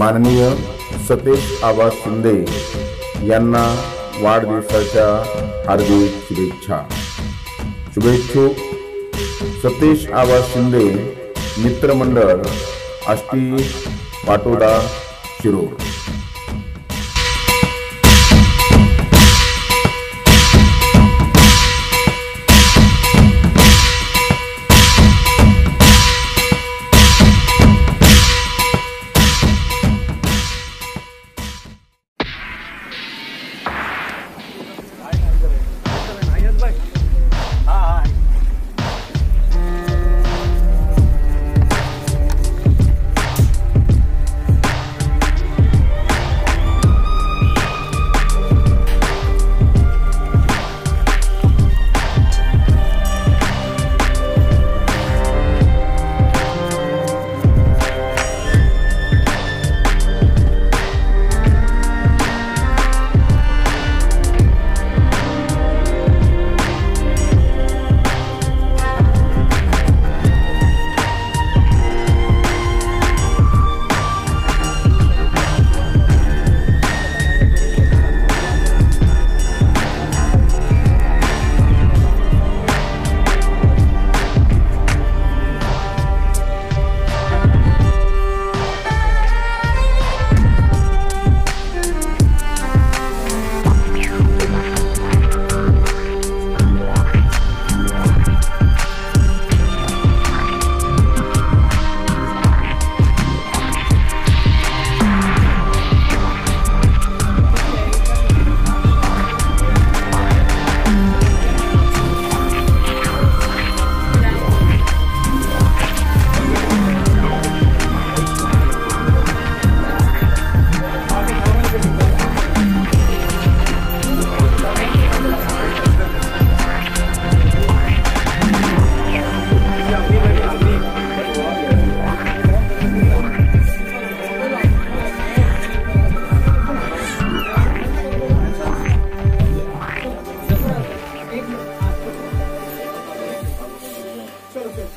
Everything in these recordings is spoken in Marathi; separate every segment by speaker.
Speaker 1: माननीय सतेज आबा शिंदे यांना वाढदिवसाच्या हार्दिक शुभेच्छा. शुभेच्छुक सतीश आबा शिंदे मित्रमंडळ आष्टी पाटोदा शिरोळ.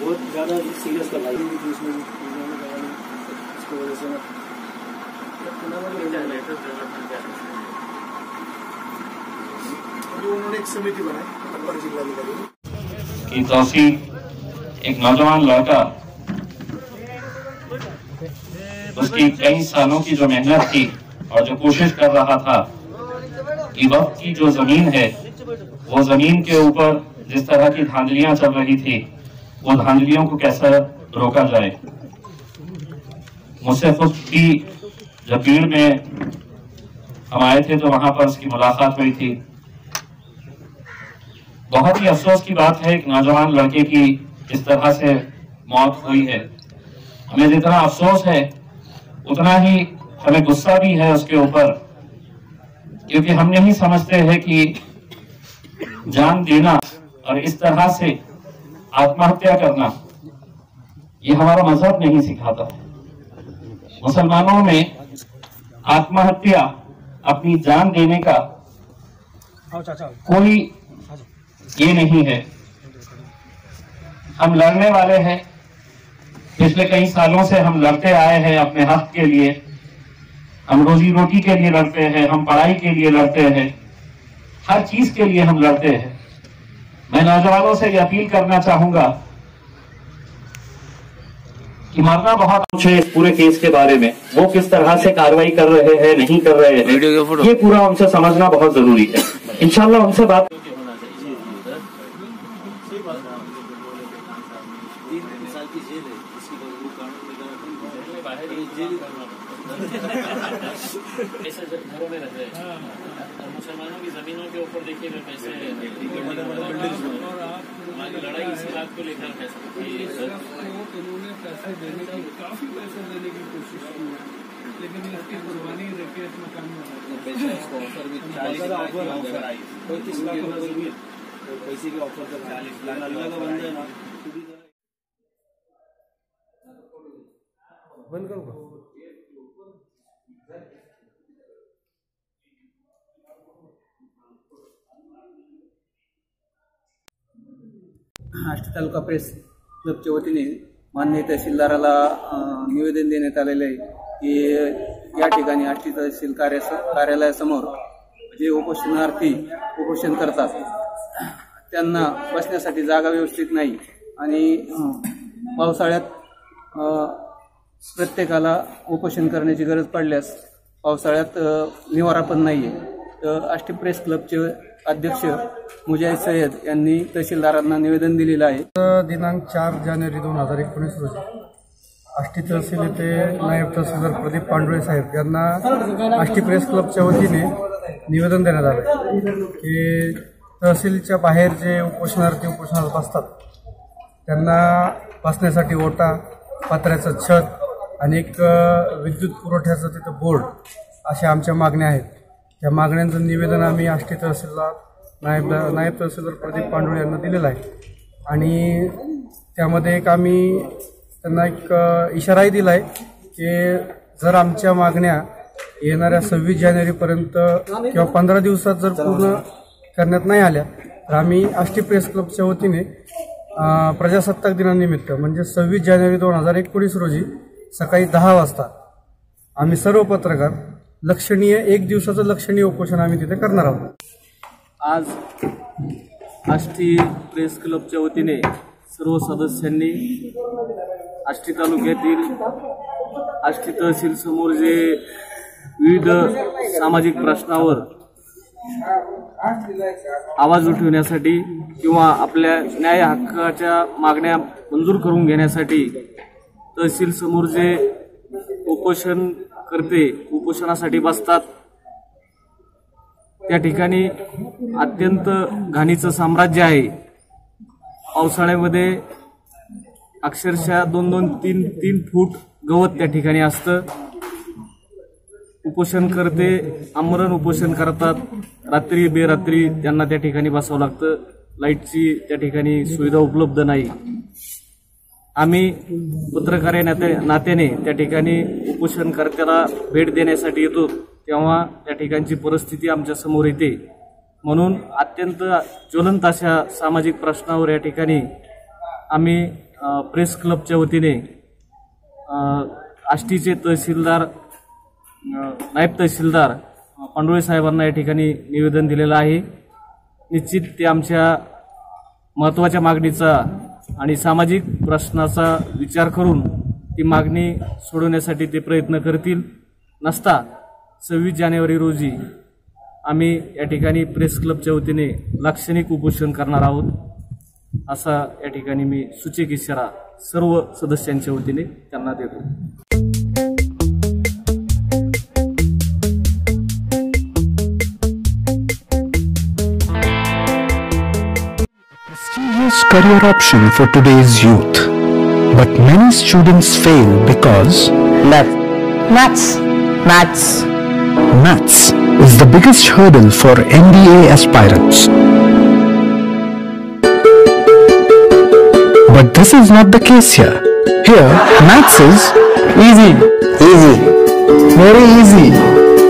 Speaker 2: بہت زیادہ سیریس کروائی تھی اس میں اس کی وجہ سے توسیع ایک نوجوان لڑکا، اس کی کئی سالوں کی جو محنت تھی اور جو کوشش کر رہا تھا کہ وقت کی جو زمین ہے، وہ زمین کے اوپر جس طرح کی دھاندلیاں چل رہی تھی وہ دھاندلیوں کو کیسا روکا جائے؟ مجھ سے خود کی جب بھیڑ میں ہم آئے تھے تو وہاں پر اس کی ملاقات ہوئی تھی۔ بہت ہی افسوس کی بات ہے، ایک نوجوان لڑکے کی اس طرح سے موت ہوئی ہے۔ ہمیں جتنا افسوس ہے، اتنا ہی ہمیں غصہ بھی ہے اس کے اوپر۔ کیونکہ ہم نہیں سمجھتے ہیں کہ جان دینا اور اس طرح سے آتما ہتیا کرنا یہ ہمارا مذہب نہیں سکھاتا۔ مسلمانوں میں آتما ہتیا اپنی جان دینے کا کوئی یہ نہیں ہے۔ ہم لڑنے والے ہیں۔ پچھلے کئی سالوں سے ہم لڑتے آئے ہیں اپنے حق کے لیے۔ ہم روزی روٹی کے لیے لڑتے ہیں، ہم پڑھائی کے لیے لڑتے ہیں۔ ہر
Speaker 3: چیز کے لیے ہم لڑتے ہیں۔ میں نوجوانوں سے یہ اپیل کرنا چاہوں گا
Speaker 4: کہ مرنا بہت کچھ ہے اس پورے کیس کے بارے میں وہ کس طرح سے کاروائی کر رہے ہیں نہیں کر رہے
Speaker 3: ہیں۔
Speaker 4: یہ
Speaker 3: پورا ان سے سمجھنا بہت ضروری ہے۔ انشاءاللہ ان سے بات اور مسلمانوں کی زمینوں کے اوپر کافی پیسے دینے کی کوشش کی لیکن اس کی قربانی دیکھیے اس کا چالیس لاکھ اللہ کا بندہ
Speaker 5: بند کروں گا۔
Speaker 6: आष्टी तालुका प्रेस क्लबच्या वतीने माननीय तहसीलदाराला निवेदन देण्यात आलेलं आहे की या ठिकाणी आष्टी तहसील कार्या कार्यालयासमोर जे उपोषणार्थी उपोषण करतात त्यांना बसण्यासाठी जागा व्यवस्थित नाही आणि पावसाळ्यात प्रत्येकाला उपोषण करण्याची गरज पडल्यास पावसाळ्यात निवारा पण नाही आहे आष्टी प्रेस क्लबचे अध्यक्ष मुजाहिद सय्यद यांनी तहसीलदारांना निवेदन दिलेलं आहे.
Speaker 5: दिनांक चार जानेवारी दोन हजार एकोणीस रोजी आष्टी तहसील येथे नायब तहसीलदार प्रदीप पांडुळे साहेब यांना आष्टी प्रेस क्लबच्या वतीने निवेदन देण्यात आलं. की तहसीलच्या बाहेर जे उपोषणार्थी उपोषणात बसतात त्यांना बसण्यासाठी ओटा पत्र्याचं छत आणि एक विद्युत पुरवठ्याचं तिथं बोर्ड अशा आमच्या मागण्या आहेत. त्या मागण्यांचं निवेदन आम्ही आष्टी तहसीलला नायब नायब तहसीलदार प्रदीप पांडुळे यांना दिलेलं आहे. आणि त्यामध्ये एक आम्ही त्यांना एक इशाराही दिला आहे की जर आमच्या मागण्या येणाऱ्या सव्वीस जानेवारीपर्यंत किंवा पंधरा दिवसात जर पूर्ण करण्यात नाही आल्या तर आम्ही आष्टी प्रेस क्लबच्या वतीने प्रजासत्ताक दिनानिमित्त म्हणजे सव्वीस जानेवारी दोन हजार एकोणीस रोजी सकाळी दहा वाजता आम्ही सर्व पत्रकार लक्षणीय एक दिवसाचं लक्षणीय उपोषण आम्ही तिथे करणार आहोत.
Speaker 6: आज आष्टी प्रेस क्लबच्या वतीने सर्व सदस्यांनी आष्टी तालुक्यातील आष्टी तहसील समोर जे विविध सामाजिक प्रश्नावर आवाज उठवण्यासाठी किंवा आपल्या न्याय हक्काच्या मागण्या मंजूर करून घेण्यासाठी तहसील समोर जे उपोषण करते उपोषणासाठी बसतात. त्या ठिकाणी अत्यंत घाणीचं साम्राज्य आहे. पावसाळ्यामध्ये अक्षरशः दोन दोन तीन तीन फूट गवत त्या ठिकाणी असतं. उपोषण करते आमरण उपोषण करतात. रात्री बेरात्री त्यांना त्या ठिकाणी बसावं लागतं. लाईटची त्या ठिकाणी सुविधा उपलब्ध नाही. आम्ही पत्रकार या नात्या नात्याने त्या ठिकाणी उपोषणकर्त्याला भेट देण्यासाठी येतो तेव्हा त्या ठिकाणची परिस्थिती आमच्यासमोर येते. म्हणून अत्यंत ज्वलंत अशा सामाजिक प्रश्नावर या ठिकाणी आम्ही प्रेस क्लबच्या वतीने आष्टीचे तहसीलदार नायब तहसीलदार पांडुळे साहेबांना या ठिकाणी निवेदन दिलेलं आहे. निश्चित ते आमच्या महत्त्वाच्या मागणीचा आणि सामाजिक प्रश्नाचा विचार करून ती मागणी सोडवण्यासाठी ते प्रयत्न करतील. नसता सव्वीस जानेवारी रोजी आम्ही या ठिकाणी प्रेस क्लबच्या वतीने लाक्षणिक उपोषण करणार आहोत. असा या ठिकाणी मी सूचक इशारा सर्व सदस्यांच्या वतीने त्यांना देतो.
Speaker 7: Prestigious career option for today's youth. But many students fail because
Speaker 8: Math. Maths. Maths.
Speaker 7: maths is the biggest hurdle for MBA aspirants. But this is not the case here. Here, maths is easy.
Speaker 8: Easy.
Speaker 7: Very easy.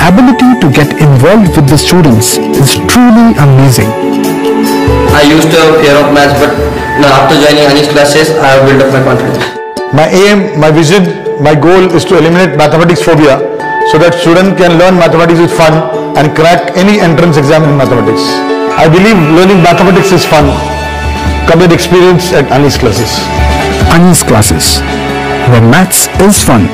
Speaker 7: His ability to get involved with the students is truly amazing.
Speaker 9: I used to have fear of maths, but now after joining Anish classes, I have built up my confidence.
Speaker 10: My aim, my vision, my goal is to eliminate mathematics phobia so that student can learn mathematics with fun and crack any entrance exam in mathematics. I believe learning mathematics is fun. Come and experience at Anish classes.
Speaker 7: Ani's classes, where maths is fun.